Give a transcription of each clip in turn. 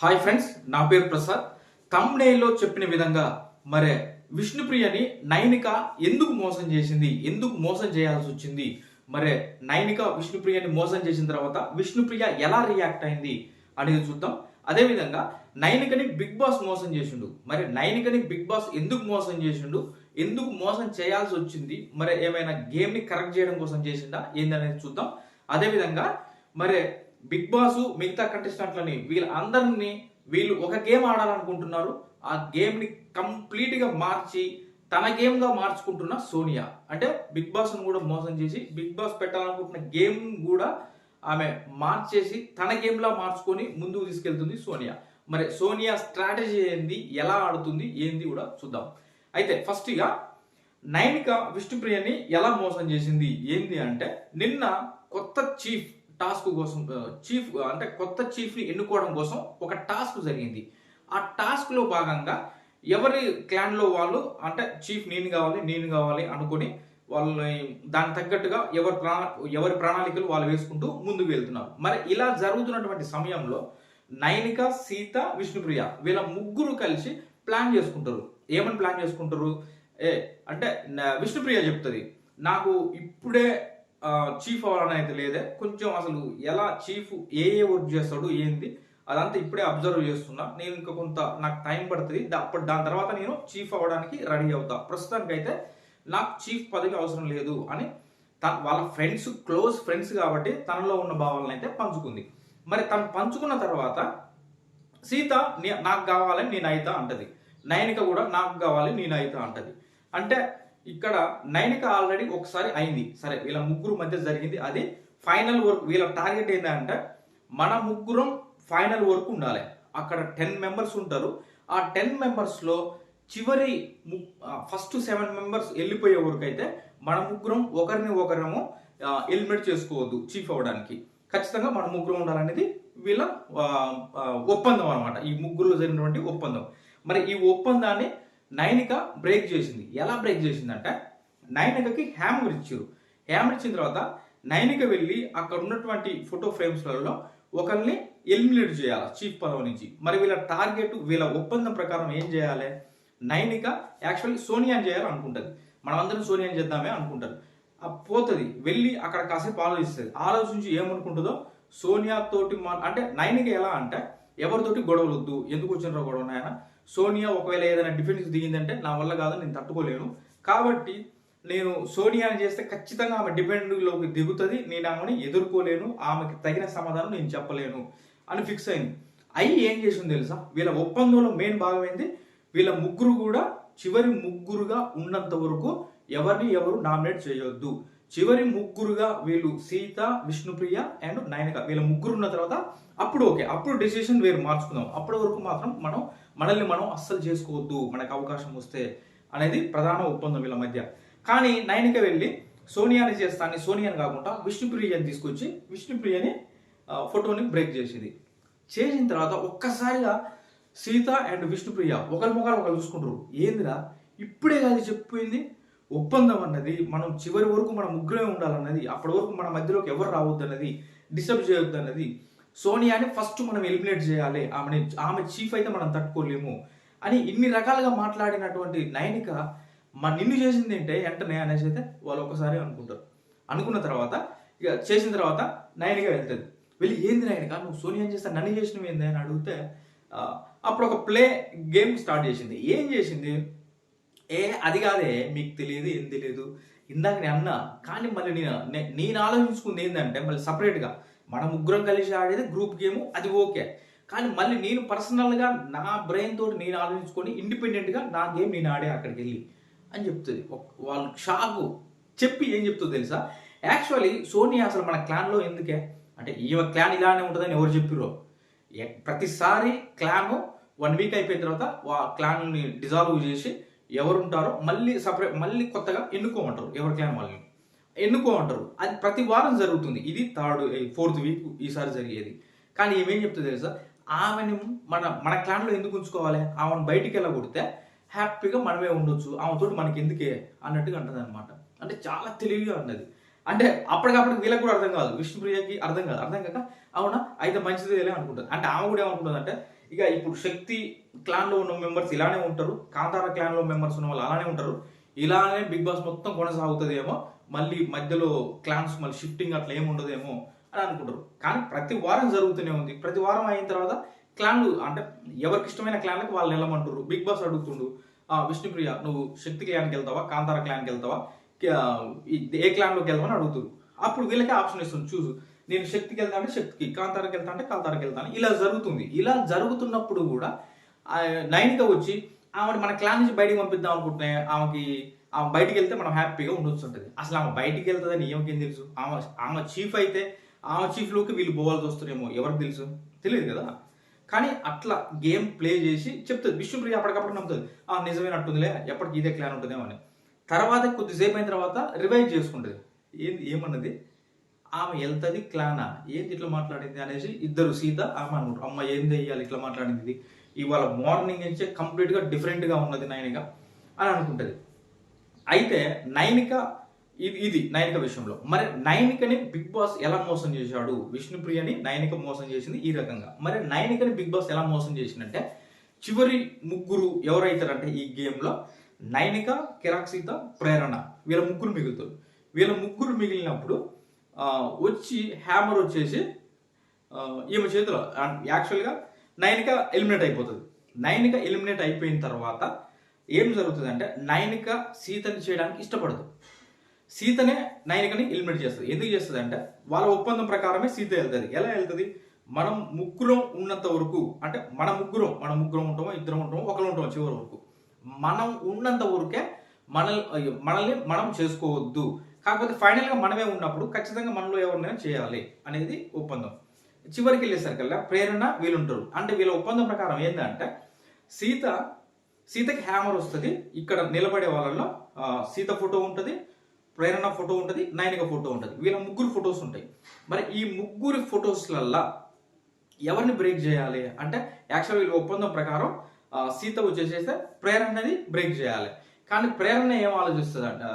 Hi friends నా పేరు ప్రసాద్. తమ్నేల్లో చెప్పిన విధంగా మరే విష్ణుప్రియని నైనిక ఎందుకు మోసం చేసింది? ఎందుకు మోసం చేయాల్సి వచ్చింది? మరే నైనిక విష్ణుప్రియని మోసం చేసిన తర్వాత విష్ణుప్రియ ఎలా రియాక్ట్ అయింది అనేది చూద్దాం. అదేవిధంగా నైనికని బిగ్ బాస్ మోసం చేసిండు. మరి నైనికని బిగ్ బాస్ ఎందుకు మోసం చేసిండు? ఎందుకు మోసం చేయాల్సి వచ్చింది? మరి ఏమైనా గేమ్ని కరెక్ట్ చేయడం కోసం చేసిందా ఏందనేది చూద్దాం. అదేవిధంగా మరి బిగ్ బాస్ మిగతా కంటెస్టెంట్లని వీళ్ళందరినీ వీళ్ళు ఒక గేమ్ ఆడాలనుకుంటున్నారు. ఆ గేమ్ని కంప్లీట్గా మార్చి తన గేమ్గా మార్చుకుంటున్న సోనియా. అంటే బిగ్ బాస్ను కూడా మోసం చేసి బిగ్ బాస్ పెట్టాలనుకుంటున్న గేమ్ కూడా ఆమె మార్చేసి తన గేమ్లా మార్చుకొని ముందుకు తీసుకెళ్తుంది సోనియా. మరి సోనియా స్ట్రాటజీ ఏంది? ఎలా ఆడుతుంది? ఏంది కూడా చూద్దాం. అయితే ఫస్ట్ ఇక నైనిక విష్ణుప్రియని ఎలా మోసం చేసింది? ఏంది అంటే నిన్న కొత్త చీఫ్ టాస్క్ కోసం చీఫ్ అంటే కొత్త చీఫ్ని ఎన్నుకోవడం కోసం ఒక టాస్క్ జరిగింది. ఆ టాస్క్లో భాగంగా ఎవరి క్లాన్లో వాళ్ళు అంటే చీఫ్ నేను కావాలి నేను కావాలి అనుకొని వాళ్ళని దానికి తగ్గట్టుగా ఎవరి ప్రాణ ఎవరి ప్రణాళికలు వాళ్ళు వేసుకుంటూ ముందుకు వెళ్తున్నారు. మరి ఇలా జరుగుతున్నటువంటి సమయంలో నైనిక సీత విష్ణుప్రియ వీళ్ళ ముగ్గురు కలిసి ప్లాన్ చేసుకుంటారు. ఏమని ప్లాన్ చేసుకుంటారు? ఏ అంటే విష్ణుప్రియ చెప్తుంది నాకు ఇప్పుడే చీఫ్ అవ్వాలని అయితే లేదే కొంచెం అసలు ఎలా చీఫ్ ఏ ఏ వర్క్ చేస్తాడు ఏంది అదంతా ఇప్పుడే అబ్జర్వ్ చేస్తున్నా. నేను ఇంకా కొంత నాకు టైం పడుతుంది. అప్పుడు దాని తర్వాత నేను చీఫ్ అవ్వడానికి రెడీ అవుతా. ప్రస్తుతానికి అయితే నాకు చీఫ్ పదవి అవసరం లేదు అని తన వాళ్ళ ఫ్రెండ్స్ క్లోజ్ ఫ్రెండ్స్ కాబట్టి తనలో ఉన్న భావాలను అయితే పంచుకుంది. మరి తను పంచుకున్న తర్వాత సీత నాకు కావాలని నేను అయితా అంటది. నయనిక కూడా నాకు కావాలి నేను అయితా అంటది. అంటే ఇక్కడ నైన్కి ఆల్రెడీ ఒకసారి అయింది. సరే వీళ్ళ ముగ్గురు మధ్య జరిగింది. అది ఫైనల్ వర్క్ వీళ్ళ టార్గెట్ ఏంటంటే మన ముగ్గురం ఫైనల్ వర్క్ ఉండాలి. అక్కడ టెన్ మెంబర్స్ ఉంటారు. ఆ టెన్ మెంబర్స్లో చివరి ఫస్ట్ సెవెన్ మెంబర్స్ వెళ్ళిపోయే వరకు అయితే మన ముగ్గురం ఒకరిని ఒకరము ఎలిమినేట్ చేసుకోవద్దు చీఫ్ అవ్వడానికి. ఖచ్చితంగా మన ముగ్గురం ఉండాలనేది వీళ్ళ ఒప్పందం అనమాట ఈ ముగ్గురులో జరిగినటువంటి ఒప్పందం. మరి ఈ ఒప్పందాన్ని నైనిక బ్రేక్ చేసింది. ఎలా బ్రేక్ చేసిందంటే? నైనికకి హ్యామర్ ఇచ్చారు. హ్యామర్ ఇచ్చిన తర్వాత నైనిక వెళ్ళి అక్కడ ఉన్నటువంటి ఫోటో ఫ్రేమ్స్లలో ఒకరిని ఎలిమినేట్ చేయాలి చీఫ్ పదవి నుంచి. మరి వీళ్ళ టార్గెట్ వీళ్ళ ఒప్పందం ప్రకారం ఏం చేయాలి? నైనిక యాక్చువల్లీ సోనియాని చేయాలి అనుకుంటుంది. మనమందరం సోనియాని చేద్దామే అనుకుంటారు ఆ పోతుంది. వెళ్ళి అక్కడ కాసేపు ఆలోచిస్తుంది. ఆలోచించి ఏమనుకుంటుందో సోనియా తోటి మా అంటే నైనిక ఎలా అంటే ఎవరితోటి గొడవలు వద్దు ఎందుకు వచ్చినారో గొడవ నాయన? సోనియా ఒకవేళ ఏదైనా డిఫెన్స్ దిగిందంటే నా వల్ల కాదు నేను తట్టుకోలేను. కాబట్టి నేను సోనియాని చేస్తే ఖచ్చితంగా ఆమె డిఫెండ్లోకి దిగుతుంది నేను ఆమెని ఎదుర్కోలేను ఆమెకి తగిన సమాధానం నేను చెప్పలేను అని ఫిక్స్ అయింది. అయ్యి ఏం చేసింది తెలుసా? వీళ్ళ ఒప్పందంలో మెయిన్ భాగం ఏంది? వీళ్ళ ముగ్గురు కూడా చివరి ముగ్గురుగా ఉన్నంత వరకు ఎవరిని ఎవరు నామినేట్ చేయొద్దు. చివరి ముగ్గురుగా వీళ్ళు సీత విష్ణుప్రియ అండ్ నయనిక. వీళ్ళ ముగ్గురు ఉన్న తర్వాత అప్పుడు ఓకే అప్పుడు డెసిషన్ వేరు మార్చుకుందాం. అప్పటి వరకు మాత్రం మనం మనల్ని మనం అస్సలు చేసుకోవద్దు మనకు అవకాశం వస్తే అనేది ప్రధాన ఒప్పందం వీళ్ళ మధ్య. కానీ నయనిక వెళ్ళి సోనియాని చేస్తాను సోనియాని కాకుండా విష్ణుప్రియని తీసుకొచ్చి విష్ణుప్రియని ఫోటోని బ్రేక్ చేసేది. చేసిన తర్వాత ఒక్కసారిగా సీత అండ్ విష్ణుప్రియ ఒకరి ముఖాలు ఒకరు చూసుకుంటారు. ఏందిరా? ఇప్పుడే కాదు చెప్పింది ఒప్పందం అన్నది మనం చివరి వరకు మనం ముగ్గురే ఉండాలన్నది అప్పటి వరకు మన మధ్యలోకి ఎవరు రావద్దు అన్నది డిస్టర్బ్ చేయొద్దు అన్నది సోనియాని ఫస్ట్ మనం ఎలిమినేట్ చేయాలి. ఆమెని ఆమె చీఫ్ అయితే మనం తట్టుకోలేము అని ఇన్ని రకాలుగా మాట్లాడినటువంటి నయనిక మన నిన్ను చేసింది ఏంటే వెంటనే అనేసి అయితే వాళ్ళు ఒకసారి అనుకుంటారు. అనుకున్న తర్వాత ఇక చేసిన తర్వాత నయనిక వెళ్తుంది. వెళ్ళి ఏంది నయనిక? నువ్వు సోనియా చేస్తా నన్ను చేసినవి ఏంది? అని అడిగితే అప్పుడు ఒక ప్లే గేమ్ స్టార్ట్ చేసింది. ఏం చేసింది? ఏ అది కాదే మీకు తెలియదు ఏం తెలియదు. ఇందాక నేను అన్నా కానీ మళ్ళీ నేను నేను ఆలోచించుకుంది ఏంటంటే మళ్ళీ సపరేట్గా మన ముగ్గురం కలిసి ఆడేది గ్రూప్ గేమ్ అది ఓకే కానీ మళ్ళీ నేను పర్సనల్గా నా బ్రెయిన్ తోటి నేను ఆలోచించుకొని ఇండిపెండెంట్గా నా గేమ్ నేను ఆడే అక్కడికి వెళ్ళి అని చెప్తుంది. వాళ్ళు షాకు చెప్పి ఏం చెప్తుందో తెలుసా? యాక్చువల్లీ సోనియా అసలు మన క్లాన్లో ఎందుకే? అంటే ఈమె క్లాన్ ఇలానే ఉంటుందని ఎవరు చెప్పిరో ప్రతిసారి క్లాన్ వన్ వీక్ అయిపోయిన తర్వాత ఆ క్లాన్ని డిజాల్వ్ చేసి ఎవరుంటారో మళ్ళీ సపరేట్ మళ్ళీ కొత్తగా ఎన్నుకోమంటారు ఎవరి క్లాన్ వాళ్ళని. ఎన్నుకో అంటారు? అది ప్రతి వారం జరుగుతుంది. ఇది థర్డ్ ఫోర్త్ వీక్ ఈసారి జరిగేది. కానీ ఏమేం చెప్తుంది తెలుసా? ఆమెను మన మన క్లాన్లో ఎందుకు ఉంచుకోవాలి? ఆమెను బయటికి వెళ్ళగొడితే హ్యాపీగా మనమే ఉండొచ్చు. ఆమెతోటి మనకి ఎందుకే అన్నట్టుగా అంటది అనమాట అంటే చాలా తెలివిగా ఉన్నది అంటే అప్పటికప్పుడు వీళ్ళకి కూడా అర్థం కాదు. విష్ణుప్రియకి అర్థం కాదు. అర్థం కాక అవునా? అయితే మంచిదేలే అనుకుంటుంది. అంటే ఆమె కూడా ఏమనుకుంటుంది అంటే ఇక ఇప్పుడు శక్తి క్లాన్లో ఉన్న మెంబర్స్ ఇలానే ఉంటారు. కాంతార క్లాన్లో మెంబర్స్ ఉన్న వాళ్ళు అలానే ఉంటారు. ఇలానే బిగ్ బాస్ మొత్తం కొనసాగుతుందేమో మళ్ళీ మధ్యలో క్లాన్స్ మళ్ళీ షిఫ్టింగ్ అట్లా ఏమి ఉండదేమో అని అనుకుంటారు. కానీ ప్రతి వారం జరుగుతూనే ఉంది. ప్రతి వారం అయిన తర్వాత క్లాన్లు అంటే ఎవరికి ఇష్టమైన క్లాన్లకు వాళ్ళు వెళ్ళమంటారు బిగ్ బాస్ అడుగుతుండు విష్ణుప్రియ నువ్వు శక్తి క్లాన్కి వెళ్తావా? కాంతార క్లాన్కి వెళ్తావా? ఏ క్లాన్లోకి వెళ్తావని అడుగుతారు అప్పుడు వీళ్ళకే ఆప్షన్ ఇస్తుంది. చూసు నేను శక్తికి వెళ్తా అంటే శక్తికి కాంతారకి వెళ్తా అంటే కాంతారకి వెళ్తాను ఇలా జరుగుతుంది. ఇలా జరుగుతున్నప్పుడు కూడా నైన్గా వచ్చి ఆమె మన క్లాన్ నుంచి బయటికి పంపిద్దాం అనుకుంటున్నాయి. ఆమెకి ఆమె బయటికి వెళ్తే మనం హ్యాపీగా ఉండొచ్చు ఉంటుంది అసలు ఆమె బయటికి వెళ్తుందని ఏమకేం తెలుసు? ఆమె ఆమె చీఫ్ అయితే ఆమె చీఫ్లోకి వీళ్ళు పోవాల్సి వస్తారేమో ఎవరికి తెలుసు? తెలియదు కదా? కానీ అట్లా గేమ్ ప్లే చేసి చెప్తుంది. విష్ణుప్రియ అప్పటికప్పుడు నమ్ముతుంది. ఆ నిజమైనట్టుందిలే ఎప్పటికి ఇదే క్లాన్ ఉంటుందేమో అని. తర్వాత కొద్దిసేపు అయిన తర్వాత రివైవ్ చేసుకుంటుంది. ఏంది ఏమన్నది? ఆమె వెళ్తుంది క్లానా? ఏంది ఇట్లా మాట్లాడింది? అనేసి ఇద్దరు సీత ఆమె అనుకుంటారు. అమ్మ ఏం చెయ్యాలి ఇట్లా మాట్లాడింది? ఇవాళ మార్నింగ్ నుంచే కంప్లీట్గా డిఫరెంట్గా ఉన్నది నైనిక అని అనుకుంటుంది. అయితే నైనిక ఇది ఇది నైనిక విషయంలో. మరి నైనికని బిగ్ బాస్ ఎలా మోసం చేశాడు? విష్ణుప్రియని నైనిక మోసం చేసింది ఈ రకంగా. మరి నైనికని బిగ్ బాస్ ఎలా మోసం చేసిందంటే చివరి ముగ్గురు ఎవరైతారంటే ఈ గేమ్లో నైనిక కిరాక్సిత ప్రేరణ వీళ్ళ ముగ్గురు మిగులుతారు. వీళ్ళ ముగ్గురు మిగిలినప్పుడు వచ్చి హ్యామర్ వచ్చేసి ఈమె చేతిలో యాక్చువల్గా నైనిక ఎలిమినేట్ అయిపోతుంది. నైనిక ఎలిమినేట్ అయిపోయిన తర్వాత ఏం జరుగుతుంది అంటే నైనిక సీతని చేయడానికి ఇష్టపడదు. సీతనే నైనికని ఎలిమినేట్ చేస్తుంది. ఎందుకు చేస్తుంది అంటే వాళ్ళ ఒప్పందం ప్రకారమే సీత వెళ్తుంది. ఎలా వెళ్తుంది? మనం ముగ్గురం ఉన్నంత వరకు అంటే మన ముగ్గురం మన ముగ్గురం ఉంటామో ఇద్దరం ఉంటామో ఒకరు ఉంటాము చివరి వరకు. మనం ఉన్నంత వరకే మనల్ని మనల్ని మనం చేసుకోవద్దు. కాకపోతే ఫైనల్గా మనమే ఉన్నప్పుడు ఖచ్చితంగా మనలో ఎవరినైనా చేయాలి అనేది ఒప్పందం. చివరికి వెళ్ళేసరికల్లా ప్రేరణ వీళ్ళుంటారు. అంటే వీళ్ళ ఒప్పందం ప్రకారం ఏంటంటే సీత సీతకి హ్యామర్ వస్తుంది. ఇక్కడ నిలబడే వాళ్ళలో సీత ఫోటో ఉంటుంది ప్రేరణ ఫోటో ఉంటుంది నైనిక ఫోటో ఉంటుంది. వీళ్ళ ముగ్గురు ఫొటోస్ ఉంటాయి. మరి ఈ ముగ్గురు ఫొటోస్లల్లా ఎవరిని బ్రేక్ చేయాలి? అంటే యాక్చువల్ వీళ్ళ ఒప్పందం ప్రకారం సీత వచ్చేసేస్తే ప్రేరణని బ్రేక్ చేయాలి. కానీ ప్రేరణ ఏం ఆలోచిస్తుంది అంటే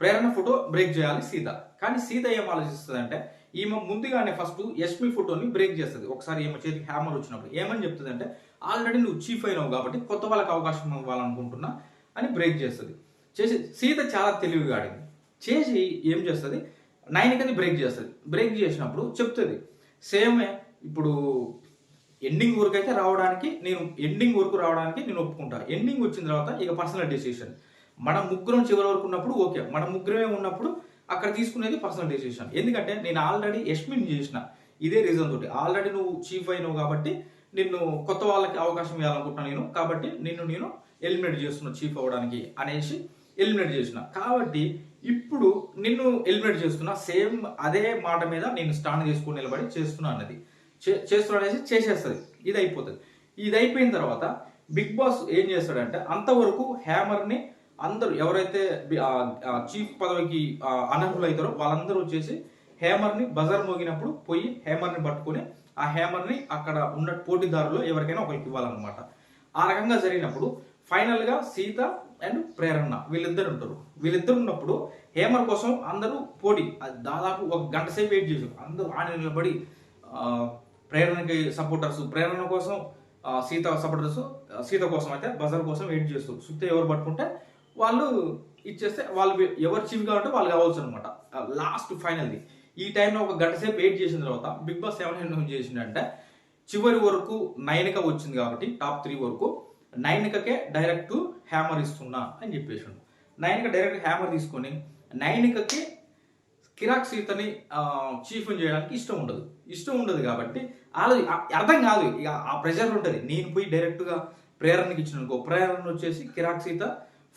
ప్రేరణ ఫోటో బ్రేక్ చేయాలి సీత. కానీ సీత ఏం ఆలోచిస్తుంది అంటే ఈమె ముందుగానే ఫస్ట్ యష్మి ఫోటోని బ్రేక్ చేస్తుంది. ఒకసారి ఈమె చేతికి హ్యామర్ వచ్చినప్పుడు. ఏమని చెప్తుంది అంటే ఆల్రెడీ నువ్వు చీఫ్ అయినావు కాబట్టి కొత్త వాళ్ళకి అవకాశం ఇవ్వాలనుకుంటున్నా అని బ్రేక్ చేస్తుంది. చేసి సీత చాలా తెలివిగా ఆడింది. చేసి ఏం చేస్తుంది? నైన్కని బ్రేక్ చేస్తుంది. బ్రేక్ చేసినప్పుడు చెప్తుంది సేమ్ ఇప్పుడు ఎండింగ్ వరకు అయితే రావడానికి నేను ఎండింగ్ వరకు రావడానికి నేను ఒప్పుకుంటా. ఎండింగ్ వచ్చిన తర్వాత ఇక పర్సనల్ డెసిషన్. మన ముగ్గురం చివరి వరకు ఉన్నప్పుడు ఓకే. మన ముగ్గురమే ఉన్నప్పుడు అక్కడ తీసుకునేది పర్సనల్ ఎందుకంటే నేను ఆల్రెడీ యష్మిన్ చేసిన ఇదే రీజన్ తోటి. ఆల్రెడీ నువ్వు చీఫ్ అయినావు కాబట్టి నిన్ను కొత్త వాళ్ళకి అవకాశం ఇవ్వాలనుకుంటున్నాను నేను. కాబట్టి నిన్ను నేను ఎలిమినేట్ చేస్తున్నా చీఫ్ అవ్వడానికి అనేసి ఎలిమినేట్ చేసిన. కాబట్టి ఇప్పుడు నిన్ను ఎలిమినేట్ చేస్తున్నా సేమ్ అదే మాట మీద నేను స్టాండ్ చేసుకుని నిలబడి చేస్తున్నా అన్నది. చే- చేస్తున్నా అనేసి చేసేస్తుంది. ఇది అయిపోతుంది. ఇది అయిపోయిన తర్వాత బిగ్ బాస్ ఏం చేస్తాడంటే అంతవరకు హ్యామర్ని అందరూ ఎవరైతే చీఫ్ పదవికి అనర్హులైతారో వాళ్ళందరూ వచ్చేసి హేమర్ని బజార్ మోగినప్పుడు పోయి హేమర్ని పట్టుకొని ఆ హేమర్ని అక్కడ ఉన్న పోటీదారులు ఎవరికైనా ఒకరికి ఇవ్వాలన్నమాట. ఆ రకంగా జరిగినప్పుడు ఫైనల్గా సీత అండ్ ప్రేరణ వీళ్ళిద్దరు ఉంటారు. వీళ్ళిద్దరు ఉన్నప్పుడు హేమర్ కోసం అందరూ పోటీ. అది దాదాపు ఒక గంట సేపు వెయిట్ చేసారు అందరూ ఆడ నిలబడి ప్రేరణకి సపోర్టర్స్ ప్రేరణ కోసం సీత సపోర్టర్స్ సీత కోసం అయితే బజార్ కోసం వెయిట్ చేస్తారు సుత్తే ఎవరు పట్టుకుంటే వాళ్ళు ఇచ్చేస్తే వాళ్ళు ఎవరు చీఫ్ కావాలంటే వాళ్ళు కావచ్చు అనమాట లాస్ట్ ఫైనల్ది ఈ టైంలో ఒక గంట సేపు వెయిట్ చేసిన తర్వాత బిగ్ బాస్ సెవెన్ హండ్రెడ్ చేసిందంటే చివరి వరకు నైన్క వచ్చింది కాబట్టి టాప్ త్రీ వరకు నైన్కకే డైరెక్ట్ హ్యామర్ ఇస్తున్నా అని చెప్పేసిండు. నైన్క డైరెక్ట్ హ్యామర్ తీసుకొని నైన్కకి కిరాక్ సీతని చీఫ్ చేయడానికి ఇష్టం ఉండదు. ఇష్టం ఉండదు కాబట్టి అది అర్థం కాదు. ఇక ఆ ప్రెషర్ ఉంటుంది. నేను పోయి డైరెక్ట్గా ప్రేరణకి ఇచ్చిన అనుకో ప్రేరణ వచ్చేసి కిరాక్ సీత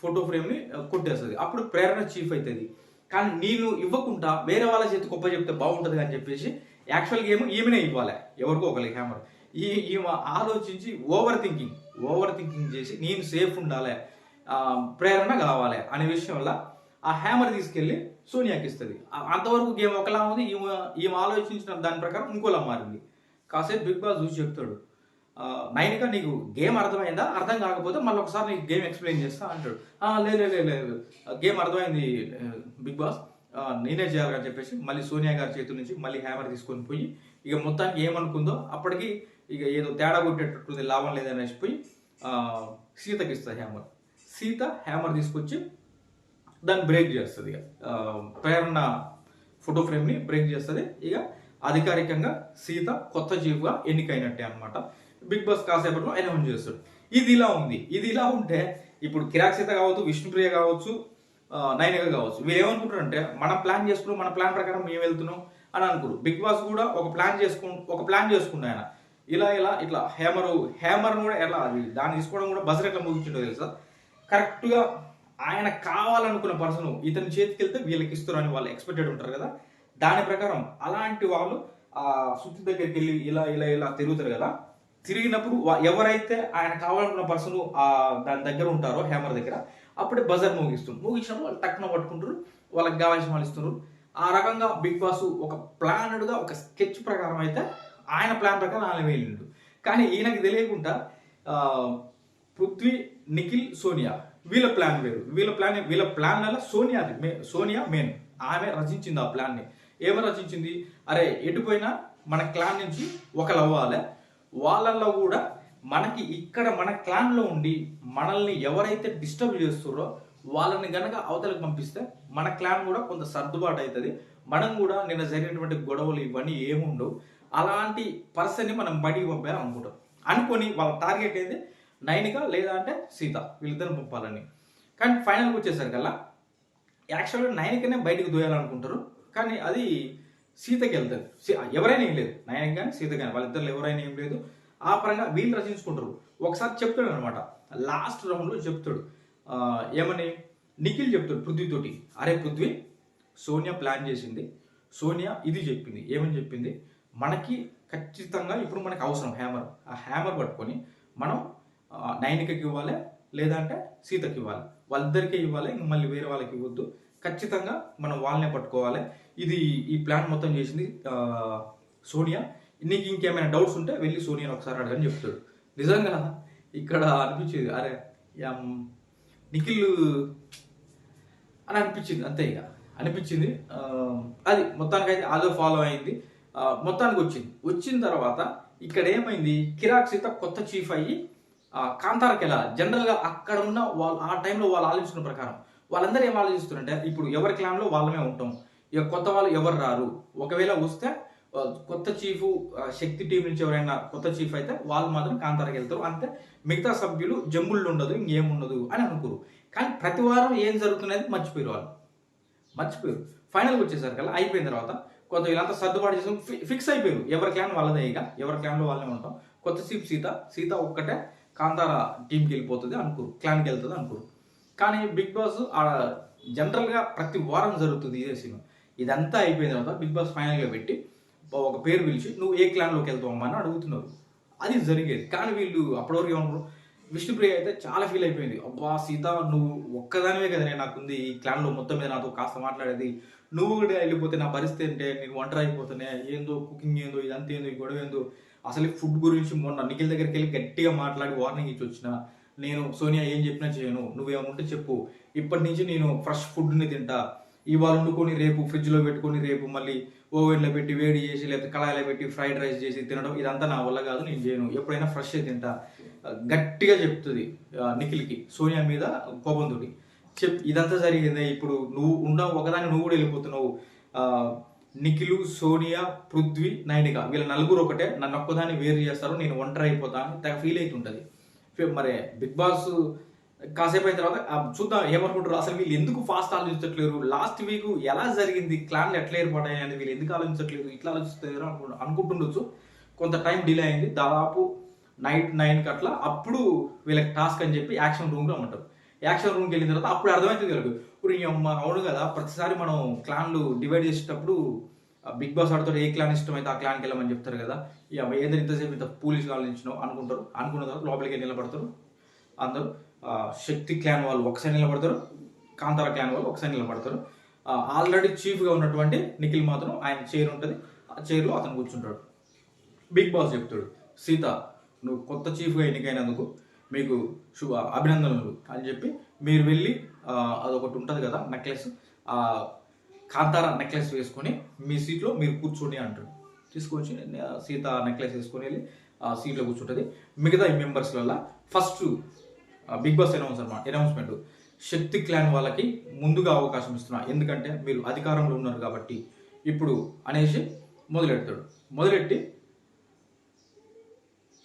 ఫోటో ఫ్రేమ్ని కొట్టేస్తుంది. అప్పుడు ప్రేరణ చీఫ్ అవుతుంది కానీ నేను ఇవ్వకుండా వేరే వాళ్ళ చేతి గొప్ప చెప్తే బాగుంటుంది అని చెప్పేసి యాక్చువల్ గేమ్ ఈమెనే ఇవ్వాలి. ఎవరికో ఒకరికి హ్యామర్ ఈ ఈమె ఆలోచించి ఓవర్ థింకింగ్ ఓవర్ థింకింగ్ చేసి నేను సేఫ్ ఉండాలి ప్రేరణ కావాలి అనే విషయం వల్ల ఆ హ్యామర్ తీసుకెళ్ళి సోనియాకి ఇస్తుంది. అంతవరకు గేమ్ ఒకలా ఉంది. ఈమె ఈమె ఆలోచించిన దాని ప్రకారం ఇంకోలా మారింది. కాసేపు బిగ్ బాస్ చూసి చెప్తాడు. మైన్గా నీకు గేమ్ అర్థమైందా? అర్థం కాకపోతే మళ్ళీ ఒకసారి నీకు గేమ్ ఎక్స్ప్లెయిన్ చేస్తా అంటాడు. లేదు లేదు లేదు గేమ్ అర్థమైంది బిగ్ బాస్. ఆ, నేనే చేయాలని చెప్పేసి మళ్ళీ సోనియా గారి చేతి నుంచి మళ్ళీ హ్యామర్ తీసుకొని పోయి ఇక మొత్తానికి ఏమనుకుందో అప్పటికి ఇక ఏదో తేడా కొట్టేటట్టుంది లాభం లేదనేసి పోయి సీతకి ఇస్తుంది హ్యామర్. సీత హ్యామర్ తీసుకొచ్చి దాన్ని బ్రేక్ చేస్తుంది ఇక. ప్రేరణ ఫోటో ఫ్రేమ్ని బ్రేక్ చేస్తుంది. ఇక అధికారికంగా సీత కొత్త చీఫ్గా ఎన్నికైనట్టే అనమాట బిగ్ బాస్ కాసేపట్లో అనౌన్స్ చేస్తాడు. ఇది ఇలా ఉంది. ఇది ఇలా ఉంటే ఇప్పుడు కిరాక్ సీత కావచ్చు విష్ణుప్రియ కావచ్చు ఆ, నైనిక కావచ్చు వీళ్ళు ఏమనుకుంటారంటే మనం ప్లాన్ చేసుకున్నాం మన ప్లాన్ ప్రకారం మేము వెళ్తున్నాం అని అనుకోరు. బిగ్ బాస్ కూడా ఒక ప్లాన్ చేసుకు ఒక ప్లాన్ చేసుకుండు ఆయన. ఇలా ఇలా ఇట్లా హ్యామర్ హ్యామర్ కూడా ఎలా అది దాన్ని తీసుకోవడం కూడా బజర్ ఎట్లా ముగించిండో తెలుసా? కరెక్ట్గా ఆయన కావాలనుకున్న పర్సన్ ఇతని చేతికి వెళ్తే వీళ్ళకి ఇస్తారని వాళ్ళు ఎక్స్పెక్టెడ్ ఉంటారు కదా. దాని ప్రకారం అలాంటి వాళ్ళు ఆ సుత్తి దగ్గరికి వెళ్ళి ఇలా ఇలా ఇలా తిరుగుతారు కదా. తిరిగినప్పుడు ఎవరైతే ఆయన కావాలనుకున్న పర్సన్ దాని దగ్గర ఉంటారో హ్యామర్ దగ్గర అప్పుడే బజర్ మోగిస్తుంది మోగించినప్పుడు వాళ్ళు టక్కున పట్టుకుంటారు వాళ్ళకి కావాల్సిన వాళ్ళు ఇస్తున్నారు ఆ రకంగా బిగ్ బాస్ ఒక ప్లానెడ్గా ఒక స్కెచ్ ప్రకారం అయితే ఆయన ప్లాన్ ప్రకారం ఆయన వెళ్ళిండు. కానీ ఈయనకి తెలియకుండా పృథ్వీ నిఖిల్ సోనియా వీళ్ళ ప్లాన్ వేరు. వీళ్ళ ప్లాన్ వీళ్ళ ప్లాన్ వల్ల సోనియా సోనియా మెయిన్. ఆమె రచించింది ఆ ప్లాన్ని. ఏమని రచించింది? అరే ఎటుపోయినా మన క్లాన్ నుంచి ఒకరు అవ్వాలి. వాళ్ళల్లో కూడా మనకి ఇక్కడ మన క్లాన్లో ఉండి మనల్ని ఎవరైతే డిస్టర్బ్ చేస్తారో వాళ్ళని గనక అవతలకు పంపిస్తే మన క్లాన్ కూడా కొంత సర్దుబాటు అవుతుంది. మనం కూడా నిన్న జరిగినటువంటి గొడవలు ఇవన్నీ ఏముండవు. అలాంటి పర్సన్ని మనం బడికి పంపారు అనుకుంటాం అనుకొని వాళ్ళ టార్గెట్ ఏంది? నైన్గా లేదా అంటే సీత వీళ్ళిద్దరిని పంపాలని. కానీ ఫైనల్కి వచ్చేసరికల్లా యాక్చువల్గా నైనికనే బయటకు దోయాలనుకుంటారు. కానీ అది సీతకి వెళ్తుంది సీ- ఎవరైనా ఏం లేదు. నయన్ కానీ సీత కానీ. వాళ్ళిద్దరు ఎవరైనా ఏం లేదు. ఆ పరంగా వీళ్ళు రచించుకుంటారు. ఒకసారి చెప్తాడు అనమాట లాస్ట్ రౌండ్లో చెప్తాడు. ఏమని? నిఖిల్ చెప్తాడు పృథ్వీతోటి అరే పృథ్వీ సోనియా ప్లాన్ చేసింది. సోనియా ఇది చెప్పింది. ఏమని చెప్పింది? మనకి ఖచ్చితంగా ఇప్పుడు మనకి అవసరం హ్యామర్. ఆ హ్యామర్ పట్టుకొని మనం ఆ, నైనికకి ఇవ్వాలి లేదంటే సీతకి ఇవ్వాలి. వాళ్ళిద్దరికీ ఇవ్వాలి. మళ్ళీ వేరే వాళ్ళకి ఇవ్వద్దు. ఖచ్చితంగా మనం వాళ్ళనే పట్టుకోవాలి. ఇది ఈ ప్లాన్ మొత్తం చేసింది సోనియా. నీకు ఇంకేమైనా డౌట్స్ ఉంటే వెళ్ళి సోనియాని ఒకసారి అడగని చెప్తాడు. నిజంగా ఇక్కడ అనిపించేది అరే నిఖిల్ అని అనిపించింది అంతే ఇక. అనిపించింది అది మొత్తానికైతే అదో ఫాలో అయింది. మొత్తానికి వచ్చింది. వచ్చిన తర్వాత ఇక్కడ ఏమైంది? కిరాక్ సీత కొత్త చీఫ్ అయ్యి కాంతారకి ఎలా? జనరల్గా అక్కడ ఉన్న వాళ్ళు ఆ టైంలో వాళ్ళు ఆలోచించిన ప్రకారం. వాళ్ళందరూ ఏం ఆలోచిస్తున్నారంటే ఇప్పుడు ఎవరి క్లాన్లో వాళ్ళమే ఉంటాం. ఇక కొత్త వాళ్ళు ఎవరు రారు? ఒకవేళ వస్తే కొత్త చీఫ్ శక్తి టీం నుంచి ఎవరైనా కొత్త చీఫ్ అయితే వాళ్ళు మాత్రం కాంతారకి వెళ్తారు. అంతే. మిగతా సభ్యులు జమ్ముళ్ళు ఉండదు ఇంకేముండదు అని అనుకోరు. కానీ ప్రతి వారం ఏం జరుగుతున్నది మర్చిపోయారు వాళ్ళు. మర్చిపోయారు ఫైనల్కి వచ్చేసరికి అయిపోయిన తర్వాత కొంత వీళ్ళంతా సర్దుబాటు చేసి ఫిక్స్ అయిపోయారు ఎవరి క్లాన్ వాళ్ళదే ఇక. ఎవరి క్లాన్లో వాళ్ళే ఉంటాం. కొత్త చీఫ్ సీత సీత ఒక్కటే కాంతార టీంకి వెళ్ళిపోతుంది అనుకోరు. క్లాన్కి వెళ్తుంది అనుకోరు. కానీ బిగ్ బాస్ జనరల్గా ప్రతి వారం జరుగుతుంది ఇదే సినిమా. ఇదంతా అయిపోయిన తర్వాత బిగ్ బాస్ ఫైనల్గా పెట్టి ఒక పేరు పిలిచి నువ్వు ఏ క్లాన్లోకి వెళ్తావు అని అడుగుతున్నారు. అది జరిగేది. కానీ వీళ్ళు అప్పటివరకు ఏమన్నారు? విష్ణుప్రియ అయితే చాలా ఫీల్ అయిపోయింది. అబ్బా సీత నువ్వు ఒక్కదానివే కదా నేను నాకుంది. ఈ క్లాన్లో మొత్తం మీద నాతో కాస్త మాట్లాడేది. నువ్వు కూడా వెళ్ళిపోతే నా పరిస్థితి ఏంటే? నేను ఒంటరి అయిపోతానే ఏందో కుకింగ్ ఏందో ఇదంతా ఏందో ఈ గొడవ ఏందో. అసలు ఫుడ్ గురించి మొన్న నిఖిల్ దగ్గరికి వెళ్ళి గట్టిగా మాట్లాడి వార్నింగ్ ఇచ్చి వచ్చిన నేను సోనియా ఏం చెప్పినా చేయను. నువ్వేమంటే చెప్పు. ఇప్పటి నుంచి నేను ఫ్రెష్ ఫుడ్ని తింటా. ఇవాళ వండుకొని రేపు ఫ్రిడ్జ్లో పెట్టుకొని రేపు మళ్ళీ ఓవెన్లో పెట్టి వేడి చేసి లేకపోతే కళాయిలో పెట్టి ఫ్రైడ్ రైస్ చేసి తినడం ఇదంతా నా వల్ల కాదు నేను చేయను. ఎప్పుడైనా ఫ్రెష్ తింటా. గట్టిగా చెప్తుంది నిఖిల్కి సోనియా మీద కోపంతో చెప్ ఇదంతా జరిగిందే ఇప్పుడు నువ్వు ఉండవు ఒకదాన్ని నువ్వు కూడా వెళ్ళిపోతున్నావు. నిఖిలు సోనియా పృథ్వీ నైనిక వీళ్ళ నలుగురు ఒకటే నన్ను ఒక్కదాన్ని వేరు చేస్తారు నేను ఒంటరి అయిపోతాను తెగ ఫీల్ అవుతుంటుంది. మరి బిగ్ బాస్ కాసేపు అయిన తర్వాత చూద్దాం ఏమనుకుంటారు. అసలు వీళ్ళు ఎందుకు ఫాస్ట్ ఆలోచించట్లేరు? లాస్ట్ వీక్ ఎలా జరిగింది? క్లాన్లు ఎట్లా ఏర్పడాయి అని వీళ్ళు ఎందుకు ఆలోచించట్లేదు? ఇట్లా ఆలోచిస్తారు అనుకు అనుకుంటుండొచ్చు. కొంత టైం డిలే అయింది. దాదాపు నైట్ నైన్కి అట్లా అప్పుడు వీళ్ళకి టాస్క్ అని చెప్పి యాక్షన్ రూమ్లో ఉంటారు యాక్షన్ రూమ్కి వెళ్ళిన తర్వాత అప్పుడు అర్థమవుతుంది వీళ్ళకి. ఇప్పుడు అవును కదా ప్రతిసారి మనం క్లాన్లు డివైడ్ చేసేటప్పుడు బిగ్ బాస్ ఆడుతో ఏ క్లాన్ ఇష్టమైతే ఆ క్లాన్కి వెళ్ళమని చెప్తారు కదా. ఇక అమ్మ ఇంతసేపు ఇంత పోలీసులు ఆలోచించినావు? అనుకుంటారు. అనుకున్న తర్వాత లోపలికి నిలబడతారు. అందరూ శక్తి క్లాన్ వాళ్ళు ఒకసారి నిలబడతారు కాంతార క్లాన్ వాళ్ళు ఒకసారి నిలబడతారు. ఆల్రెడీ చీఫ్గా ఉన్నటువంటి నిఖిల్ మాత్రం ఆయన చైర్ ఉంటుంది. ఆ చైర్లో అతను కూర్చుంటాడు. బిగ్ బాస్ చెప్తాడు సీత నువ్వు కొత్త చీఫ్గా ఎన్నికైనందుకు మీకు శుభ అభినందనలు అని చెప్పి మీరు వెళ్ళి అదొకటి ఉంటుంది కదా నెక్లెస్ ఆ కాంతార నెక్లెస్ వేసుకొని మీ సీట్లో మీరు కూర్చోండి అంటాడు. తీసుకొచ్చి సీత నెక్లెస్ వేసుకొని వెళ్ళి సీట్లో కూర్చుంటుంది. మిగతా ఈ మెంబర్స్లలో ఫస్ట్ బిగ్ బాస్ అనౌన్స్ అనమాట అనౌన్స్మెంట్ శక్తి క్లాన్ వాళ్ళకి ముందుగా అవకాశం ఇస్తున్నా. ఎందుకంటే మీరు అధికారంలో ఉన్నారు కాబట్టి ఇప్పుడు అనేసి మొదలెడతాడు. మొదలెట్టి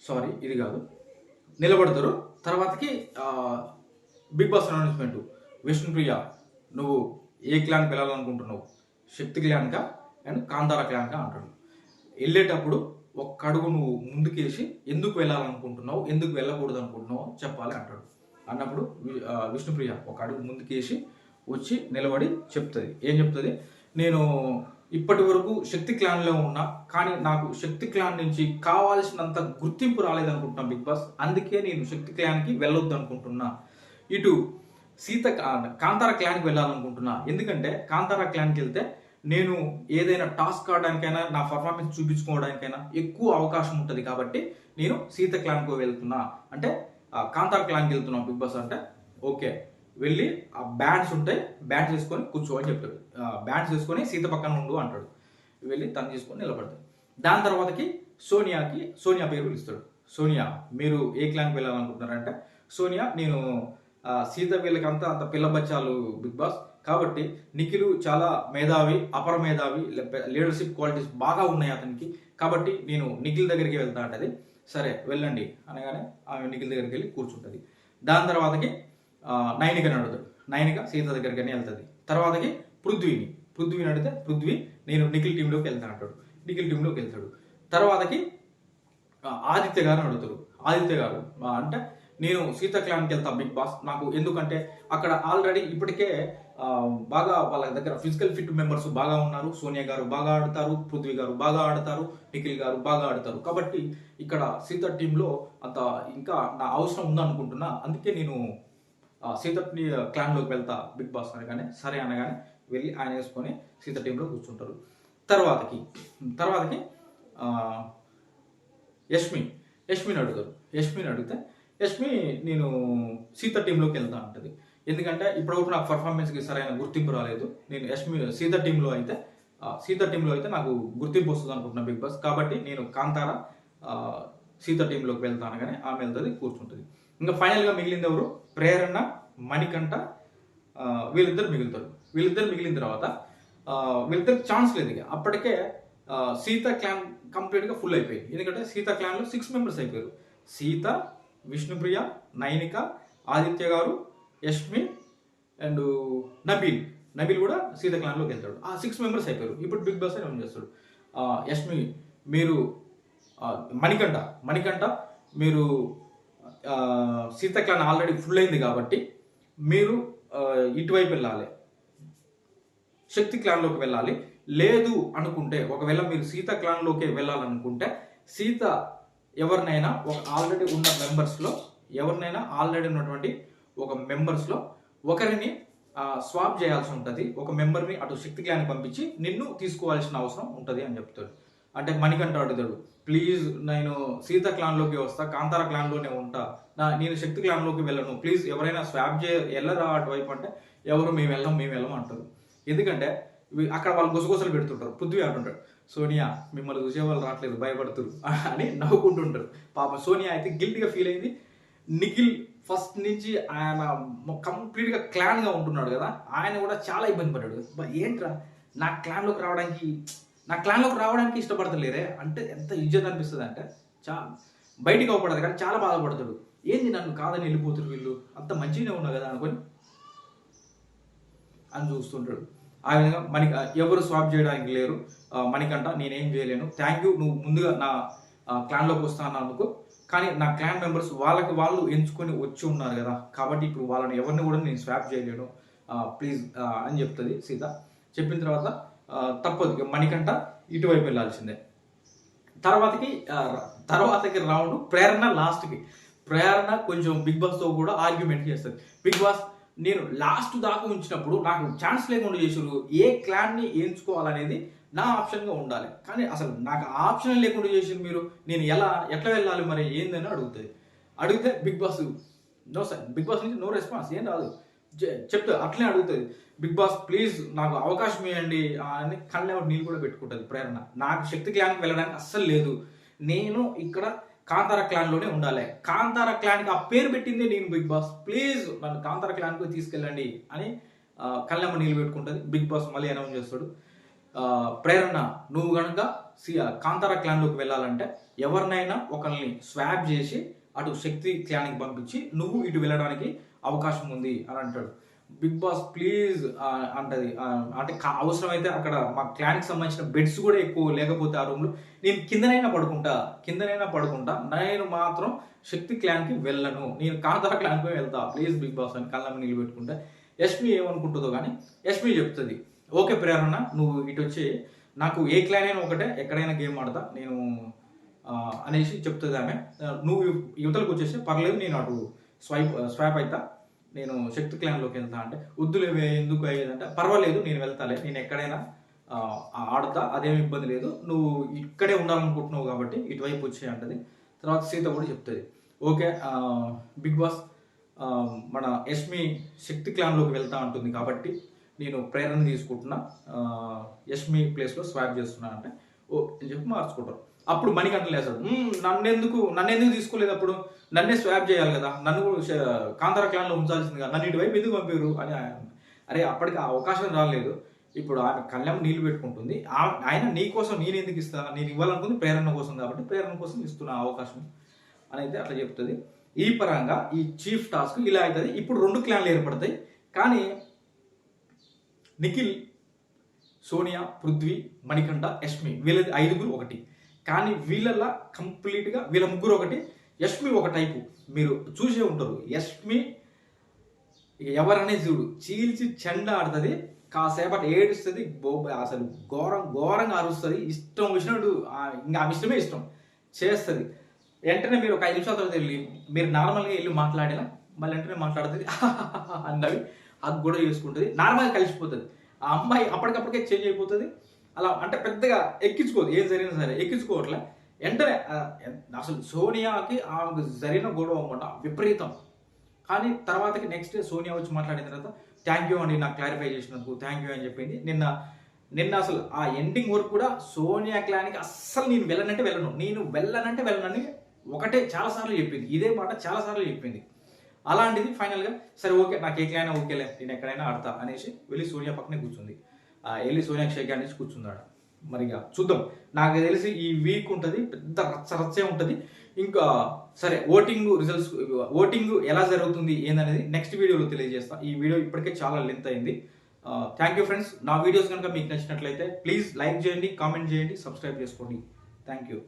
సారీ ఇది కాదు నిలబడతారు. తర్వాతకి బిగ్ బాస్ అనౌన్స్మెంట్ విష్ణుప్రియ నువ్వు ఏ క్లాన్కి వెళ్ళాలనుకుంటున్నావు శక్తి క్లాన్కా? అండ్ కాంతార క్లాన్కా అంటాడు. వెళ్ళేటప్పుడు ఒక్క అడుగు నువ్వు ముందుకేసి ఎందుకు వెళ్ళాలనుకుంటున్నావు? ఎందుకు వెళ్ళకూడదు అనుకుంటున్నావు చెప్పాలి అంటాడు. అన్నప్పుడు విష్ణుప్రియ ఒక అడుగు ముందుకేసి వచ్చి నిలబడి చెప్తుంది. ఏం చెప్తుంది? నేను ఇప్పటి వరకు శక్తి క్లాన్లో ఉన్నా కానీ నాకు శక్తి క్లాన్ నుంచి కావాల్సినంత గుర్తింపు రాలేదనుకుంటున్నా బిగ్ బాస్. అందుకే నేను శక్తి క్లాన్కి వెళ్ళొద్దు అనుకుంటున్నా ఇటు సీత కాంతార క్లాన్కి వెళ్ళాలనుకుంటున్నా. ఎందుకంటే కాంతార క్లాన్కి వెళ్తే నేను ఏదైనా టాస్క్ ఆడడానికైనా నా పర్ఫార్మెన్స్ చూపించుకోవడానికైనా ఎక్కువ అవకాశం ఉంటుంది కాబట్టి నేను సీత క్లాన్కు వెళ్తున్నా. అంటే కాంతార్ క్లాన్కి వెళ్తున్నాం బిగ్ బాస్ అంటే. ఓకే. వెళ్ళి ఆ బ్యాండ్స్ ఉంటాయి బ్యాండ్స్ వేసుకొని కూర్చో అని చెప్తాడు. బ్యాండ్స్ వేసుకొని సీత పక్కన ఉండు అంటాడు. వెళ్ళి తను తీసుకొని నిలబడతాడు. దాని తర్వాతకి సోనియాకి సోనియా పేరు పిలుస్తాడు. సోనియా మీరు ఏ క్లాన్కి వెళ్ళాలనుకుంటున్నారంటే సోనియా నేను సీత వీళ్ళకంతా అంత పిల్ల బచ్చాలు బిగ్ బాస్. కాబట్టి నిఖిలు చాలా మేధావి అపర మేధావి లీడర్షిప్ క్వాలిటీస్ బాగా ఉన్నాయి అతనికి. కాబట్టి నేను నిఖిల్ దగ్గరికి వెళ్తా అంటది. సరే వెళ్ళండి అనగానే ఆమె నిఖిల్ దగ్గరికి వెళ్ళి కూర్చుంటుంది. దాని తర్వాతకి నయనికని నైనికని అడుగుతాడు నైనిక సీత దగ్గరికి వెళ్తుంది. తర్వాతకి పృథ్వీని. పృథ్వీని అడిగితే పృథ్వీ నేను నిఖిల్ టీంలోకి వెళ్తాను అంటాడు. నిఖిల్ టీంలోకి వెళ్తాడు. తర్వాతకి ఆదిత్య గారు అడుగుతారు ఆదిత్య గారు అంటే నేను సీత క్లాన్కి వెళ్తాను బిగ్ బాస్. నాకు ఎందుకంటే అక్కడ ఆల్రెడీ ఇప్పటికే బాగా వాళ్ళ దగ్గర ఫిజికల్ ఫిట్ మెంబర్స్ బాగా ఉన్నారు. సోనియా గారు బాగా ఆడతారు పృథ్వీ గారు బాగా ఆడతారు నిఖిల్ గారు బాగా ఆడతారు. కాబట్టి ఇక్కడ సీత టీంలో అంత ఇంకా నా అవసరం ఉందనుకుంటున్నా. అందుకే నేను సీత క్లాన్లోకి వెళ్తా బిగ్ బాస్ అనగానే సరే అనగానే వెళ్ళి ఆయన వేసుకొని సీత టీంలో కూర్చుంటారు. తర్వాతకి తర్వాతకి యష్మి యష్మిని అడుగుతారు. యష్మిని అడిగితే యష్మి నేను సీత టీంలోకి వెళ్తా అంటది. ఎందుకంటే ఇప్పటివరకు నాకు పర్ఫార్మెన్స్కి సరైన గుర్తింపు రాలేదు. నేను యష్మి సీత టీంలో అయితే సీతర్ సీత టీంలో అయితే నాకు గుర్తింపు వస్తుంది అనుకుంటున్నాను బిగ్ బాస్. కాబట్టి నేను కాంతార సీతర్ సీత టీంలోకి వెళ్తాను కానీ ఆమె వెళ్తుంది కూర్చుంటుంది. ఇంకా ఫైనల్గా మిగిలింది ఎవరు? ప్రేరణ మణికంఠ వీళ్ళిద్దరు మిగులుతారు. వీళ్ళిద్దరు మిగిలిన తర్వాత వీళ్ళిద్దరికి ఛాన్స్ లేదు ఇక. అప్పటికే సీత క్లాన్ కంప్లీట్గా ఫుల్ అయిపోయింది. ఎందుకంటే సీత క్లాన్లో సిక్స్ మెంబర్స్ అయిపోయారు. సీత విష్ణుప్రియ నైనిక ఆదిత్య గారు యష్మి అండ్ నబీల్. నబీల్ కూడా సీత క్లాన్లోకి వెళ్తాడు. ఆ సిక్స్ మెంబర్స్ అయిపోయారు. ఇప్పుడు బిగ్ బాస్ అని చేస్తాడు? యష్మి మీరు మణికంఠ. మణికంఠ మీరు సీత క్లాన్ ఆల్రెడీ ఫుల్ అయింది కాబట్టి మీరు ఇటువైపు వెళ్ళాలి. శక్తి క్లాన్లోకి వెళ్ళాలి. లేదు అనుకుంటే ఒకవేళ మీరు సీత క్లాన్లోకి వెళ్ళాలనుకుంటే సీత ఎవరినైనా ఒక ఆల్రెడీ ఉన్న మెంబర్స్లో ఎవరినైనా ఆల్రెడీ ఉన్నటువంటి ఒక మెంబర్స్లో ఒకరిని స్వాప్ చేయాల్సి ఉంటుంది. ఒక మెంబర్ని అటు శక్తి క్లాన్కి పంపించి నిన్ను తీసుకోవాల్సిన అవసరం ఉంటుంది అని చెప్తాడు. అంటే మణికంఠ అడుగుతాడు ప్లీజ్ నేను సీత క్లాన్లోకి వస్తా కాంతార క్లాన్లోనే ఉంటా. నా నేను శక్తి క్లాన్లోకి వెళ్ళను. ప్లీజ్ ఎవరైనా స్వాప్ చే వెళ్ళరా అటువైపు అంటే ఎవరు మేము వెళ్ళం మేము వెళ్ళం అంటారు. ఎందుకంటే అక్కడ వాళ్ళు గుసగుసలు పెడుతుంటారు. పృథ్వీ అంటుంటారు సోనియా మిమ్మల్ని చూసే వాళ్ళు రావట్లేదు భయపడుతురు అని నవ్వుకుంటుంటారు పాప సోనియా అయితే గిల్టీగా ఫీల్ అయింది. నిఖిల్ ఫస్ట్ నుంచి ఆయన కంప్లీట్గా క్లాన్గా ఉంటున్నాడు కదా ఆయన కూడా చాలా ఇబ్బంది పడ్డాడు. ఏంట్రా? నా క్లాన్లోకి రావడానికి నా క్లాన్లోకి రావడానికి ఇష్టపడతలేరే? అంటే ఎంత ఇజ్జత్ అనిపిస్తుంది అంటే చా బయటికి అవ్వబడదు కానీ చాలా బాధపడతాడు. ఏంది నన్ను కాదని వెళ్ళిపోతున్నారు వీళ్ళు? అంత మంచిగానే ఉన్నా కదా అనుకొని అని చూస్తుంటాడు. ఆ విధంగా మనకి ఎవరు స్వాప్ చేయడానికి లేరు. ఆ, నేనేం చేయలేను. Thank you. నువ్వు ముందుగా నా క్లాన్లోకి వస్తాను అనుకో కానీ నా క్లాన్ మెంబర్స్ వాళ్ళకి వాళ్ళు ఎంచుకొని వచ్చి ఉన్నారు కదా. కాబట్టి ఇప్పుడు వాళ్ళని ఎవరిని కూడా నేను స్వాప్ చేయలేను. ప్లీజ్ అని చెప్తుంది సీత. చెప్పిన తర్వాత తప్పదు. ఇక మణికంఠ ఇటువైపు వెళ్ళాల్సిందే. తర్వాతకి తర్వాతకి రౌండ్ ప్రేరణ లాస్ట్కి ప్రేరణ కొంచెం బిగ్ బాస్తో కూడా ఆర్గ్యుమెంట్ చేస్తుంది. బిగ్ బాస్ నేను లాస్ట్ దాకా ఉంచినప్పుడు నాకు ఛాన్స్ లేకుండా చేసారు ఏ క్లాన్ని ఎంచుకోవాలనేది నా ఆప్షన్గా ఉండాలి. కానీ అసలు నాకు ఆప్షన్ లేకుండా చేసారు మీరు? నేను ఎలా ఎట్లా వెళ్ళాలి మరి? ఏందని అడుగుతుంది అడిగితే Bigg Boss no sir Bigg Boss నుంచి నో రెస్పాన్స్ ఏం రాదు. చెప్తా అట్లే అడుగుతుంది. బిగ్ బాస్ ప్లీజ్ నాకు అవకాశం ఇవ్వండి అని కళ్ళెవరు నీళ్ళు కూడా పెట్టుకుంటుంది ప్రేరణ. నాకు శక్తి క్లాన్కి వెళ్ళడానికి అస్సలు లేదు. నేను ఇక్కడ కాంతార క్లాన్లోనే ఉండాలి. కాంతార క్లాన్కి ఆ పేరు పెట్టిందే నేను బిగ్ బాస్. ప్లీజ్ నన్ను కాంతార క్లాన్కి తీసుకెళ్ళండి అని కళ్ళమ్మ నీళ్ళు పెట్టుకుంటుంది. బిగ్ బాస్ మళ్ళీ అనౌన్స్ చేస్తాడు. ప్రేరణ నువ్వు కనుక సి- కాంతార క్లాన్లోకి వెళ్ళాలంటే ఎవరినైనా ఒకరిని స్వాప్ చేసి అటు శక్తి క్లాన్కి పంపించి నువ్వు ఇటు వెళ్ళడానికి అవకాశం ఉంది అని అంటాడు. బిగ్ బాస్ ప్లీజ్ అంటది. అంటే అవసరమైతే అక్కడ మా క్లాన్కి సంబంధించిన బెడ్స్ కూడా ఎక్కువ లేకపోతే ఆ రూమ్లో. నేను కిందనైనా పడుకుంటా కిందనైనా పడుకుంటా. నేను మాత్రం శక్తి క్లాన్కి వెళ్ళను. నేను కాంతార క్లాన్కి వెళ్తా. ప్లీజ్ బిగ్ బాస్ అని కళ్ళ నిలబెట్టుకుంటా. యష్మి ఏమనుకుంటుందో కానీ యష్మి చెప్తుంది. ఓకే ప్రేరణ నువ్వు ఇటు వచ్చి నాకు ఏ క్లాన్ అయినా ఒకటే ఎక్కడైనా గేమ్ ఆడతా. నేను అనేసి చెప్తుంది ఆమె. నువ్వు యువతలకు వచ్చేసి పర్లేదు నేను అటు స్వైప్ స్వాప్ అవుతా నేను శక్తి క్లాన్లోకి వెళ్తా అంటే వద్దులే ఎందుకు అయ్యేదంటే పర్వాలేదు నేను వెళ్తాలే నేను ఎక్కడైనా ఆడతా అదేమి ఇబ్బంది లేదు నువ్వు ఇక్కడే ఉండాలనుకుంటున్నావు కాబట్టి ఇటువైపు వచ్చే అంటది. తర్వాత సీత కూడా చెప్తుంది. ఓకే బిగ్ బాస్ మన యష్మి శక్తి క్లాన్లోకి వెళ్తా ఉంటుంది కాబట్టి నేను ప్రేరణ తీసుకుంటున్నా యష్మి ప్లేస్లో స్వాప్ చేస్తున్నా అంటే ఓ అని చెప్పి మార్చుకుంటారు అప్పుడు మణికంఠ లేస్తాడు. నన్నెందుకు నన్నెందుకు తీసుకోలేదు అప్పుడు? నన్నే స్వాప్ చేయాలి కదా. నన్ను కూడా కాంతార క్లాన్లో ఉంచాల్సిందిగా. నన్ను ఇటువైపు ఎందుకు పంపారు? అని అరే అప్పటికి ఆ అవకాశం రాలేదు. ఇప్పుడు ఆమె కళ్ళెం నీళ్ళు పెట్టుకుంటుంది. ఆయన నీ కోసం నేను ఎందుకు ఇస్తా? నేను ఇవ్వాలనుకుంది ప్రేరణ కోసం కాబట్టి ప్రేరణ కోసం ఇస్తున్న అవకాశం. అని అయితే అట్లా చెప్తుంది. ఈ పరంగా ఈ చీఫ్ టాస్క్ ఇలా అవుతుంది. ఇప్పుడు రెండు క్లాన్లు ఏర్పడతాయి. కానీ నిఖిల్ సోనియా పృథ్వీ మణికంఠ యష్మి వీళ్ళది ఐదుగురు ఒకటి. కానీ వీళ్ళల్లా కంప్లీట్గా వీళ్ళ ముగ్గురు ఒకటి యష్మి ఒక టైపు. మీరు చూసే ఉంటారు. యష్మి ఎవరనే చూడు. చీల్చి చెండ ఆడుతుంది కాసేపటి ఏడుస్తుంది అసలు ఘోరం ఘోరంగా అరుస్తుంది. ఇష్టం వచ్చినట్టు ఆ- ఇంకా ఆమె ఇష్టమే ఇష్టం. చేస్తుంది. వెంటనే మీరు ఒక ఐదు నిమిషాల తర్వాత వెళ్ళి మీరు నార్మల్గా వెళ్ళి మాట్లాడినా మళ్ళీ వెంటనే మాట్లాడుతుంది. అన్నవి అది కూడా చేసుకుంటుంది నార్మల్గా కలిసిపోతుంది. ఆ అమ్మాయి అప్పటికప్పటికే చేంజ్ అయిపోతుంది. అలా అంటే పెద్దగా ఎక్కించుకోదు ఏం జరిగినా సరే ఎక్కించుకోవట్లే. వెంటనే అసలు సోనియాకి ఆమెకు జరిగిన గొడవ అన్నమాట విపరీతం. కానీ తర్వాతకి నెక్స్ట్ డే సోనియా వచ్చి మాట్లాడిన తర్వాత థ్యాంక్ యూ అండి నాకు క్లారిఫై చేసినందుకు థ్యాంక్ యూ అని చెప్పింది. నిన్న నిన్న అసలు ఆ ఎండింగ్ వరకు కూడా సోనియా క్లాన్కి అస్సలు నేను వెళ్ళనంటే వెళ్ళను. నేను వెళ్ళనంటే వెళ్ళనని ఒకటే చాలాసార్లు చెప్పింది. ఇదే మాట చాలాసార్లు చెప్పింది. అలాంటిది ఫైనల్గా సరే ఓకే నాకు ఏ క్లాన్ ఓకేలే నేను ఎక్కడైనా ఆడతా అనేసి వెళ్ళి సోనియా పక్కనే కూర్చుంది. వెళ్ళి సోనియాకి షేక్ అనేసి కూర్చున్నాడు మరి ఇక చూద్దాం. నాకు తెలిసి ఈ వీక్ ఉంటుంది పెద్ద రచ్చ రచ్చే ఉంటుంది. ఇంకా సరే ఓటింగ్ రిజల్ట్స్ ఓటింగ్ ఎలా జరుగుతుంది ఏందనేది నెక్స్ట్ వీడియోలో తెలియజేస్తాను ఈ వీడియో ఇప్పటికే చాలా లెంత్ అయింది. థ్యాంక్ యూ ఫ్రెండ్స్ నా వీడియోస్ కనుక మీకు నచ్చినట్లయితే ప్లీజ్ లైక్ చేయండి కామెంట్ చేయండి సబ్స్క్రైబ్ చేసుకోండి. Thank you